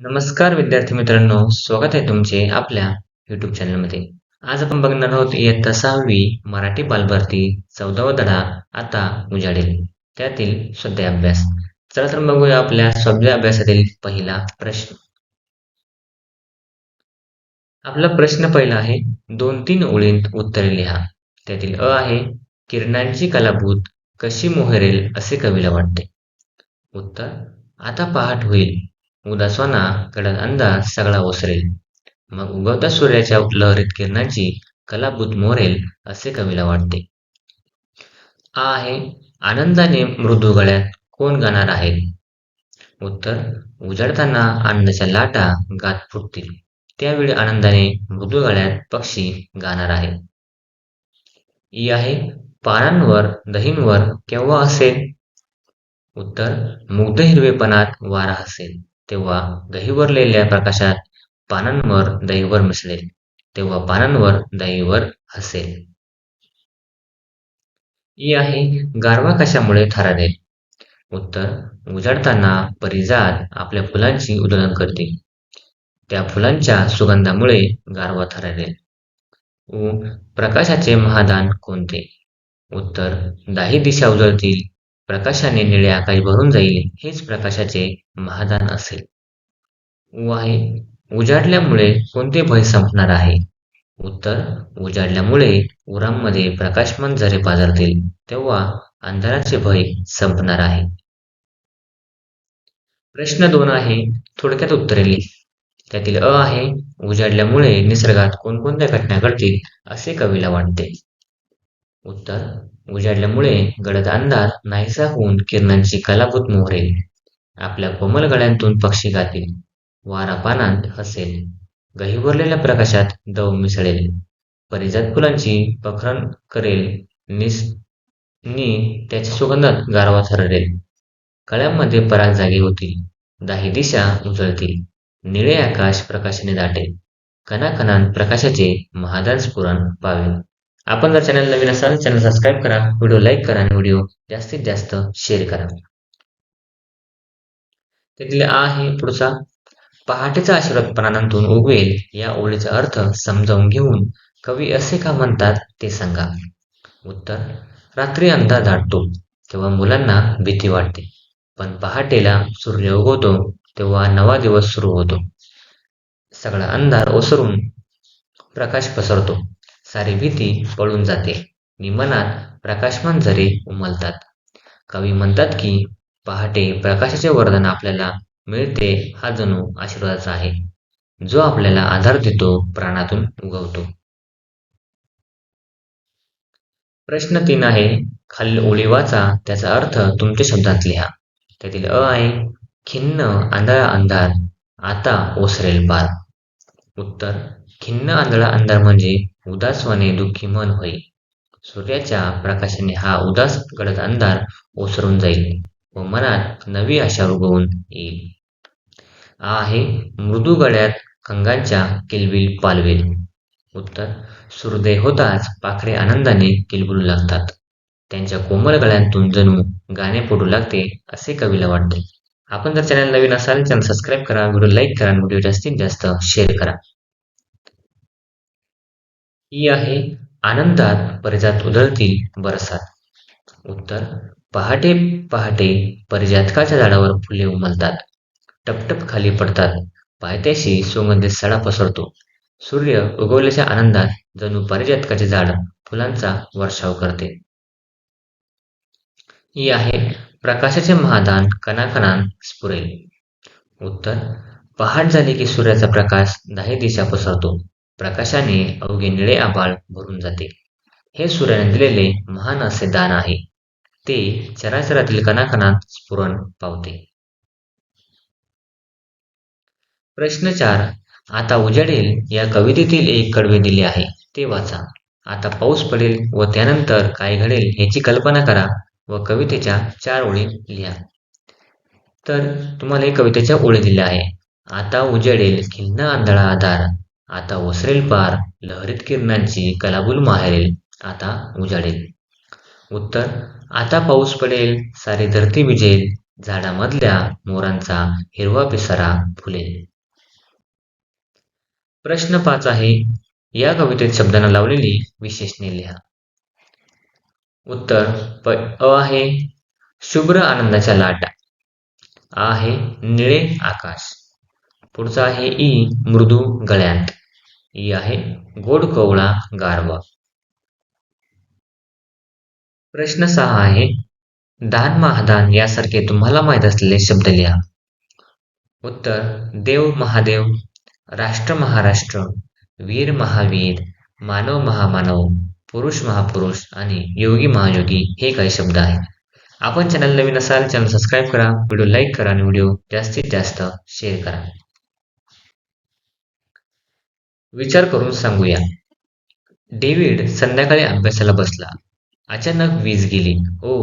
नमस्कार विद्यार्थी मित्रांनो स्वागत आहे तुमचे आपल्या युट्यूब चॅनलमध्ये आज आपण बघणार आहोत इयत्ता सहावी मराठी बालभारती चौदावा धडा आता उजाडेल. त्यातील स्वाध्याय अभ्यास. चला तर बघूया आपल्या स्वाध्याय अभ्यासातील पहिला प्रश्न. आपला प्रश्न पहिला आहे दोन तीन ओळींत उत्तरे लिहा. त्यातील अ आहे किरणांची कलाभूत कशी मोहरेल असे कवीला वाटते. उत्तर आता पहाट होईल. उदासवाना कडक अंदाज सगळा ओसरेल. मग उगवत्या सूर्याच्या लहरीत किरणांची कलाभूत मोरेल असे कवीला वाटते. आ आहे आनंदाने मृदू गळ्यात कोण गाणार आहे? उत्तर उजाडताना आनंदाच्या लाटा गात फुटतील. त्यावेळी आनंदाने मृदू गळ्यात पक्षी गाणार आहे. ई आहे पानांवर दहींवर केव्हा असेल? उत्तर मुग्ध हिरवेपणात वारा असेल तेव्हा दहीवरलेल्या प्रकाशात पानांवर दहीवर मिसळेल. तेव्हा पानांवर दहीवर हसेल. ई आहे गारवा कशामुळे थरारेल उत्तर उजाडताना परिजात आपल्या फुलांची उधळण करते. त्या फुलांच्या सुगंधामुळे गारवा थरारेल उ प्रकाशाचे महादान कोणते? उत्तर दाही दिशा उजळतील. प्रकाशाने निळे आकाश भरून जाईल हेच प्रकाशाचे महादान असेल. उ उजाडल्यामुळे कोणते भय संपणार आहे? उत्तर उजाडल्यामुळे उरांमध्ये प्रकाशमान झरे पाझरतील तेव्हा अंधाराचे भय संपणार आहे. प्रश्न दोन आहे थोडक्यात उत्तरे लिही. त्यातील अ आहे उजाडल्यामुळे निसर्गात कोणकोणत्या घटना घडतील असे कवीला वाटते. उत्तर उजाडल्यामुळे गडद अंधार नाहीसा होऊन किरणांची कलाभूत मोहरेल आपल्या कोमल गळ्यांतून पक्षी गातील वारा पानांत हसेल. गहिवरलेल्या प्रकाशात दव मिसळेल. परिजात फुलांची पखरण करेल. निस नी त्याच्या सुगंधात गारवा थररेल. कळ्यांमध्ये पराग जागी होतील. दाही दिशा उजळतील. निळे आकाश प्रकाशाने दाटेल. कणाकणांत प्रकाशाचे महादान स्फुरण पावेल. आपण जर चॅनल नवीन असाल चॅनल सबस्क्राईब करा व्हिडिओ लाईक करा आणि व्हिडिओ जास्तीत जास्त शेअर करा. त्यातील आ आहे पुढचा पहाटेचा आशीर्वाद प्राणांतून उगवेल. या ओळीचा अर्थ समजावून घेऊन कवी असे का म्हणतात ते सांगा. उत्तर रात्री अंधार दाटतो तेव्हा मुलांना भीती वाटते. पण पहाटेला सूर्य उगवतो तेव्हा नवा दिवस सुरू होतो. सगळा अंधार ओसरून प्रकाश पसरतो. सारी भीती पळून जाते. नि मनात प्रकाशमान झरे उमलतात. कवी म्हणतात की पहाटे प्रकाशाचे वरदान आपल्याला मिळते हा जणू आशीर्वादाचा आहे. जो आपल्याला आधार देतो प्राणातून उगवतो. प्रश्न तीन आहे खालील ओळी वाचा त्याचा अर्थ तुमच्या शब्दात लिहा. त्यातील अ आहे खिन्न आंधळा अंधार आता ओसरेल पार उत्तर खिन्न आंधळा अंधार म्हणजे उदासवाने दुःखी मन होय सूर्याच्या प्रकाशाने हा उदास गडद अंधार ओसरून जाईल व मनात नवी आशा उगवून येईल. आहे मृदू गळ्यात खंगांच्या किलबिल पालवेल. उत्तर सूर्योदय होताच पाखरे आनंदाने किलबिलू लागतात. त्यांच्या कोमल गळ्यांतून जणू गाणे पडू लागते असे कवीला वाटते. आपण जर चॅनल नवीन असाल चॅनल सबस्क्राईब करा व्हिडिओ लाईक करा व्हिडिओ जास्तीत जास्त शेअर करा. ही आहे. आनंदात परिजात उधळतील बरसात. उत्तर पहाटे पहाटे परिजातकाच्या झाडावर फुले उमलतात. टपटप खाली पडतात. पायथ्याशी सुगंधित सडा पसरतो. सूर्य उगवल्याच्या आनंदात जणू पारिजातकाचे झाड फुलांचा वर्षाव करते. ही आहे प्रकाशाचे महादान कणाकणान स्फुरेल. उत्तर पहाट झाली की सूर्याचा प्रकाश दाही दिशा पसरतो. प्रकाशाने अवघे निळे आभाळ भरून जाते. हे सूर्याने दिलेले महान असे दान आहे. ते चराचरातील कणाकणात स्फुरण पावते. प्रश्न चार. आता उजाडेल या कवितेतील एक कडवे दिले आहे. ते वाचा. आता पाऊस पडेल व त्यानंतर काय घडेल याची कल्पना करा व कवितेच्या चार ओळी लिहा. तर तुम्हाला एक कवितेच्या ओळी दिल्या आहे. आता उजाडेल खिन्न आंधळा आधार. आता ओसरेल पार लहरीत किरणांची कलाबुल माहेरेल आता उजाडेल. उत्तर आता पाऊस पडेल सारी धरती विजेल झाडामधल्या मोरांचा हिरवा पिसारा फुलेल. प्रश्न पाच आहे या कवितेत शब्दांना लावलेली विशेषणे लिहा. उत्तर प अ आहे शुभ्र आनंदाच्या लाटा. आ आहे निळे आकाश. पुढचा आहे ई मृदू गळ्यात. ई आहे गोड कवळा गारवा. प्रश्न सहा आहे दान महादान यासारखे तुम्हाला माहीत असलेले शब्द लिहा. उत्तर देव महादेव राष्ट्र महाराष्ट्र वीर महावीर मानव महामानव पुरुष महापुरुष आणि योगी महायोगी हे काही शब्द आहेत. आपण चॅनल नवीन असाल चॅनल सबस्क्राईब करा व्हिडिओ लाईक करा आणि व्हिडिओ जास्तीत जास्त शेअर करा. विचार करून सांगूया. डेव्हिड संध्याकाळी अभ्यासाला बसला. अचानक वीज गेली. ओ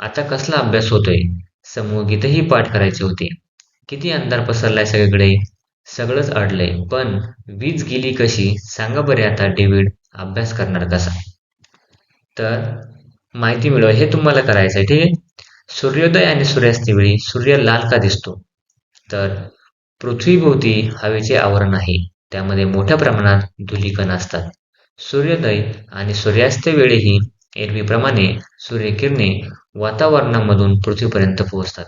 आता कसला अभ्यास होतोय? समूह गीतही पाठ करायचे होते. किती अंधार पसरलाय सगळीकडे. सगळंच अडलंय पण वीज गेली कशी? सांगा बरे आता डेव्हिड अभ्यास करणार कसा? तर माहिती मिळव. हे तुम्हाला करायचं आहे ठीक आहे? सूर्योदय आणि सूर्यास्तावेळी सूर्य लाल का दिसतो? तर पृथ्वीभोवती हवेचे आवरण आहे. त्यामध्ये मोठ्या प्रमाणात धुलीकण असतात. सूर्योदय आणि सूर्यास्त वेळीही एरवीप्रमाणे सूर्यकिरणे वातावरणामधून पृथ्वीपर्यंत पोहोचतात.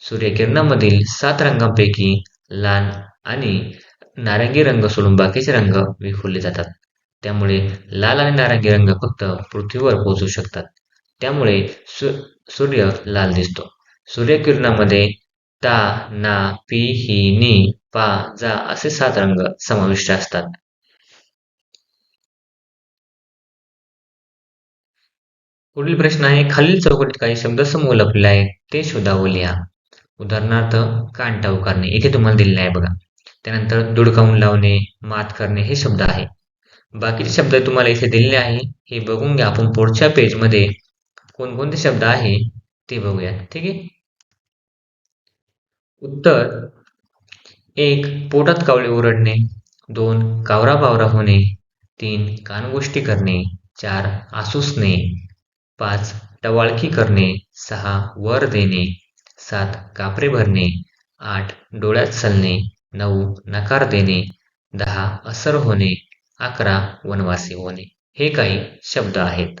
सूर्यकिरणामधील सात रंगांपैकी लाल आणि नारंगी रंग सोडून बाकीचे रंग विखुरले जातात. त्यामुळे लाल आणि नारंगी रंग फक्त पृथ्वीवर पोहोचू शकतात. त्यामुळे सु सूर्य लाल दिसतो. सूर्यकिरणामध्ये ता ना पी ही नी पा जा असे सात रंग समाविष्ट असतात. पुढील प्रश्न आहे खालील चौकटीत काही शब्दसमूह लपलेले आहेत ते शोधावं लिहा. उदाहरणार्थ कान करणे इथे तुम्हाला दिलेले आहे बघा. त्यानंतर दुडकावून लावणे मात करणे हे शब्द आहे. बाकीचे शब्द तुम्हाला इथे दिलेले आहे हे बघून घ्या. आपण पुढच्या पेजमध्ये कोणकोणते शब्द आहे ते बघूया ठीक आहे? उत्तर एक पोटात कावळे ओरडणे दोन कावराबावरा होणे तीन कानगोष्टी करणे चार आसुसणे पाच टवाळकी करणे सहा वर देणे सात कापरे भरणे आठ डोळ्यात चलणे नऊ नकार देणे दहा असर होणे अकरा वनवासी होणे. हे काही शब्द आहेत.